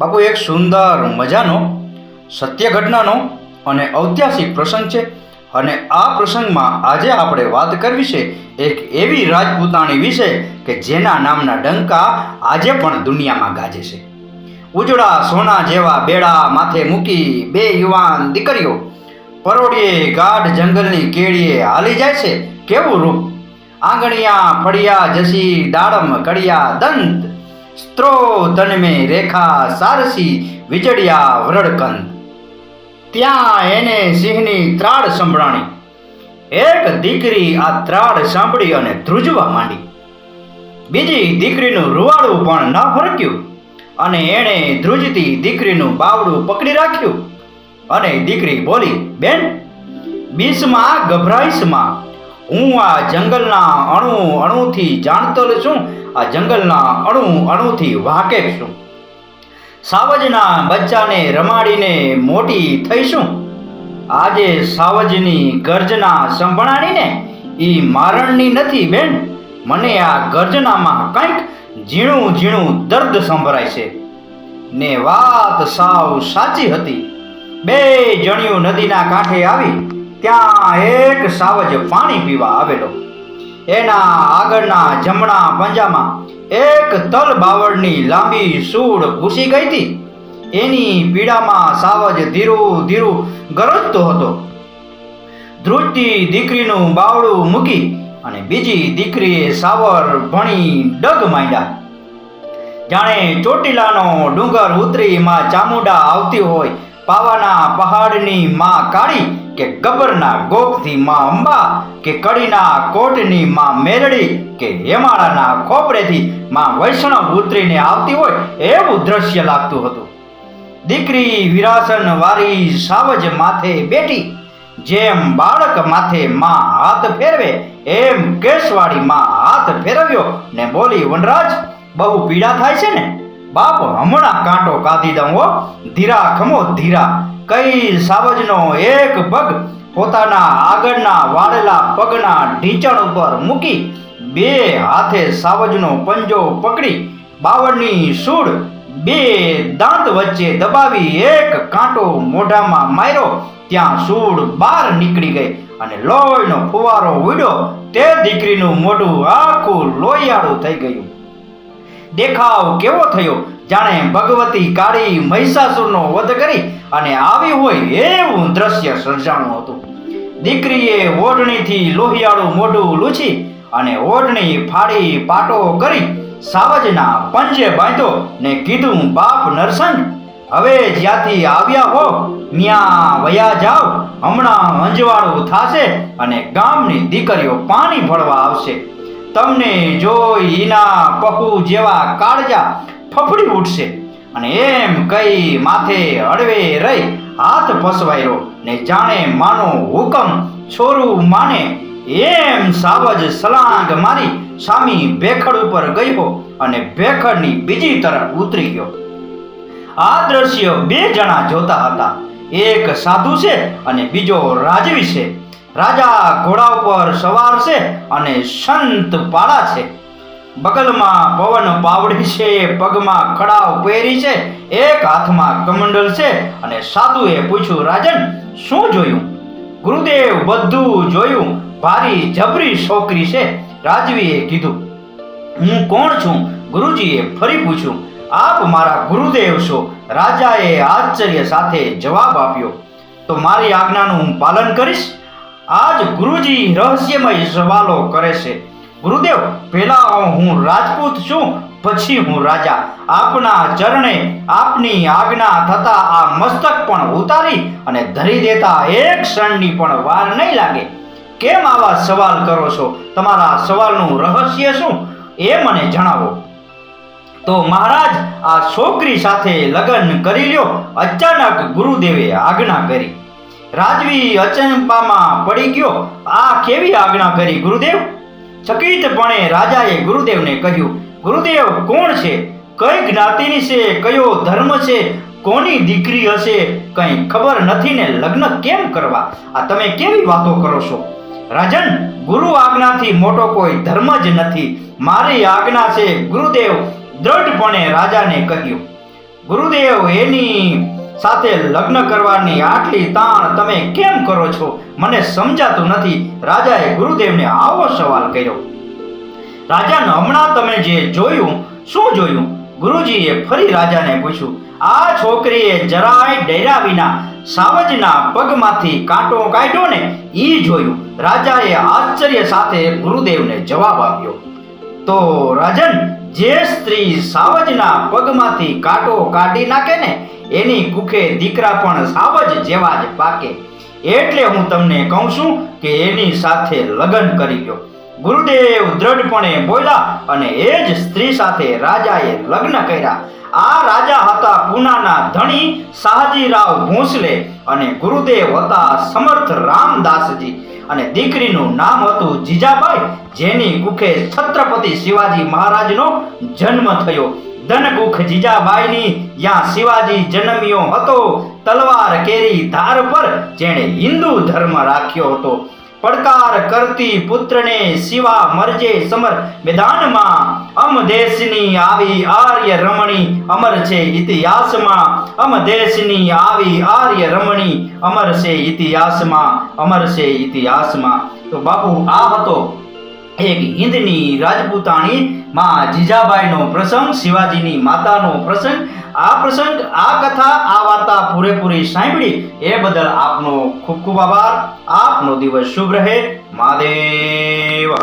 બાપુ, એક સુંદર મજાનો સત્ય ઘટનાનો અને ઐતિહાસિક પ્રસંગ છે અને આ પ્રસંગમાં આજે આપણે વાત કરવી છે એક એવી રાજપૂતાણી વિશે કે જેના નામના ડંકા આજે પણ દુનિયામાં ગાજે છે. ઉજળા સોના જેવા બેડા માથે મૂકી બે યુવાન દીકરીઓ પરોડીએ ગાઢ જંગલની કેળીએ હાલી જાય છે. કેવું રૂપ? આંગણિયા, ફળિયા, જસી, દાડમ, કડિયા, દંત સ્ત્રો તનમે રેખા સારસી વીજળિયા વરડકંદ. ત્યાં એને સિંહની ત્રાડ સંભળાણી. એક દીકરી આ ત્રાડ સાંભળી અને ધ્રુજવા માંડી. બીજી દીકરીનું રૂવાડું પણ ન ફરક્યું અને એણે ધ્રુજતી દીકરીનું બાવડું પકડી રાખ્યું. અને દીકરી બોલી, બેન, બીસમાં ગભરાઈશમાં હું આ જંગલના અણુ અણુથી જાણતો છું. આ જંગલના અણુ અણુથી વાકેફ છું. સાવજના બચ્ચાને રમાડીને મોટી થઈશું આજે સાવજની ગર્જના સંભળાણીને એ મારણની નથી બેન. મને આ ગર્જનામાં કંઈક ઝીણું ઝીણું દર્દ સંભળાય છે. ને વાત સાવ સાચી હતી. બે જણિયું નદીના કાંઠે આવી ત્યાં એક સાવજ પાણી પીવા આવેલો. એના આગળના જમણા પંજામાં એક તલ બાવળની લાંબી સૂળ ઘૂસી ગઈ હતી. એની પીડામાં સાવજ ધીરું ધીરું ગરજતો હતો. ધ્રુજતી દીકરીનું બાવડું મૂકી અને બીજી દીકરીએ સાવર ભણી ડગ માંડ્યા. જાણે ચોટીલાનો ડુંગર ઉતરી માં ચામુંડા આવતી હોય પાવાના પહાડની માં કાળી કે ગબરના ગોખથી માં અંબા કે કડીના કોટની માં મેરડી કે હેમાળાના ખોપરેથી માં વૈષ્ણવ ઉતરીને આવતી હોય એવું દ્રશ્ય લાગતું હતું. દીકરી વિરાસન વારી સાવજ માથે બેઠી જેમ બાળક માથે માં હાથ ફેરવે, એમ કેશવાળી માં હાથ ફેરવ્યો ને બોલી, વનરાજ, બહુ પીડા થાય છે ને? બાપ હમણાં કાંટો કાઢી દઉં હો. ધીરા ખમો ધીરા. કઈ સાવજનો એક પગ પોતાના આગળના વાળેલા પગના ઢીંચણ ઉપર મૂકી બે હાથે સાવજનો પંજો પકડી બાવળની સૂળ બે દાંત વચ્ચે દબાવી એક કાંટો મોઢામાં માર્યો. ત્યાં સૂળ બહાર નીકળી ગઈ અને લોહીનો ફુવારો ઉડ્યો. તે દીકરીનું મોઢું આખું લોહિયાળું થઈ ગયું. દેખાવ કેવો થયો? જાણે ભગવતી કાળી મહિષાસુરનો વધ કરી અને આવી હોય એવું દ્રશ્ય સર્જાણું હતું. દીકરીએ ઓઢણીથી લોહિયાળું મોઢું લૂછી અને ઓઢણી ફાડી પાટો કરી સાવજના પંજે બાંધ્યો ને કીધું, બાપ નરસંગ, હવે જ્યાંથી આવ્યા હો, ન્યા વયા જાઓ હમણાં અંજવાળું થાશે અને ગામની દીકરીઓ પાણી ભરવા આવશે. તમને જોઈ ઈના પહુ જેવા કાળજા ફફડી ઉઠશે અને એમ કઈ માથે હળવે રહી, હાથ ફસવાયો ને જાણે માનો હુકમ છોરું માને. એમ સાવજ સલાંગ મારી સામી ભેખડ ઉપર ગયો અને ભેખડની બીજી તરફ ઉતરી ગયો. આ દ્રશ્ય બે જણા જોતા હતા. એક સાધુ છે અને બીજો રાજવી છે. રાજા ઘોડા ઉપર સવાર છે અને સંત પાળા છે. બગલમાં પવન પાવડી છે, પગમાં ખડાવ પહેરી છે, એક હાથમાં કમંડલ છે અને સાધુએ પૂછ્યું, રાજન, શું જોયું? ગુરુદેવ બધું જોયું. ભારી જબરી છોકરી છે. રાજવીએ કીધું, હું કોણ છું? ગુરુજીએ ફરી પૂછ્યું, આપ મારા ગુરુદેવ છો. રાજાએ આશ્ચર્ય સાથે જવાબ આપ્યો, તો મારી આજ્ઞાનું હું પાલન કરીશ? આજ ગુરુજી રહસ્યમય સવાલો કરે છે. ગુરુદેવ, પહેલા હું રાજપૂત છું, પછી હું રાજા. આપના ચરણે આપની આજ્ઞા થતા આ મસ્તક પણ ઉતારી અને ધરી દેતા એક ક્ષણની પણ વાર નહીં લાગે. કેમ આવા સવાલ કરો છો? તમારા સવાલનું રહસ્ય શું? એ મને જણાવો. તો મહારાજ, આ છોકરી સાથે લગ્ન કરી લ્યો. અચાનક ગુરુદેવે આજ્ઞા કરી. રાજવી અચંપામાં પડી ગયો. આ કેવી આજ્ઞા કરી ગુરુદેવ? ચકિતપણે રાજાએ ગુરુદેવને કહ્યું, ગુરુદેવ, કોણ છે? કઈ જ્ઞાતિની છે? કયો ધર્મ છે? કોની દીકરી હશે? કંઈ ખબર નથી ને લગ્ન કેમ કરવા? આ તમે કેવી વાતો કરો છો? રાજન, ગુરુ આજ્ઞાથી મોટો કોઈ ધર્મ જ નથી. મારી આજ્ઞા છે ગુરુદેવ. દ્રઢપણે રાજાને કહ્યું, ગુરુદેવ, એની સાથે લગ્ન કરવાની આટલી તાણ તમે કેમ કરો છો? મને સમજાતું નથી. રાજાએ ગુરુદેવને આવો સવાલ કર્યો. રાજાને હમણાં તમે જે જોયું, શું જોયું? ગુરુજીએ ફરી રાજાને પૂછ્યું. આ છોકરીએ જરાય ડેરા વિના સાવજના પગમાંથી કાંટો કાઢ્યો ને એ જોયું. રાજાએ આશ્ચર્ય સાથે ગુરુદેવને જવાબ આપ્યો. તો રાજન, જે સ્ત્રી સાવજના પગમાંથી કાંટો કાઢી નાખે ને એની કુખે દીકરા પણ સાવજ જેવા જ પાકે. એટલે હું તમને કહું છું કે એની સાથે લગ્ન કરી દો ગુરુદેવ દ્રઢપણે બોલ્યા અને એ જ સ્ત્રી સાથે રાજાએ લગ્ન કર્યા. આ રાજા હતા પૂનાના ધણી શાહજીરાવ ભોંસલે અને ગુરુદેવ હતા સમર્થ રામદાસજી. અને દીકરીનું નામ હતું જીજાબાઈ, જેની કુખે છત્રપતિ શિવાજી મહારાજનો જન્મ થયો. ધનકુખ જીજાબાઈની યા શિવાજી જન્મ્યો હતો, તલવાર કેરી ધાર પર જેણે હિન્દુ ધર્મ રાખ્યો હતો. પડકાર કરતી પુત્રને શિવા મરજે સમર, મેદાનમાં અમ દેશની આવી આર્ય રમણી, અમર છે ઇતિહાસમાં, અમ દેશની આવી આર્ય રમણી, અમર છે ઇતિહાસમાં, અમર છે ઇતિહાસમાં. તો બાપુ, આ હતો એક હિન્દની રાજપૂતાણી માં જીજાબાઈનો પ્રસંગ, શિવાજીની માતાનો પ્રસંગ, આ પ્રસંગ, આ કથા, આ વાર્તા પૂરેપૂરી સાંભળી એ બદલ આપનો ખૂબ ખૂબ આભાર. આપનો દિવસ શુભ રહે. મહાદેવ.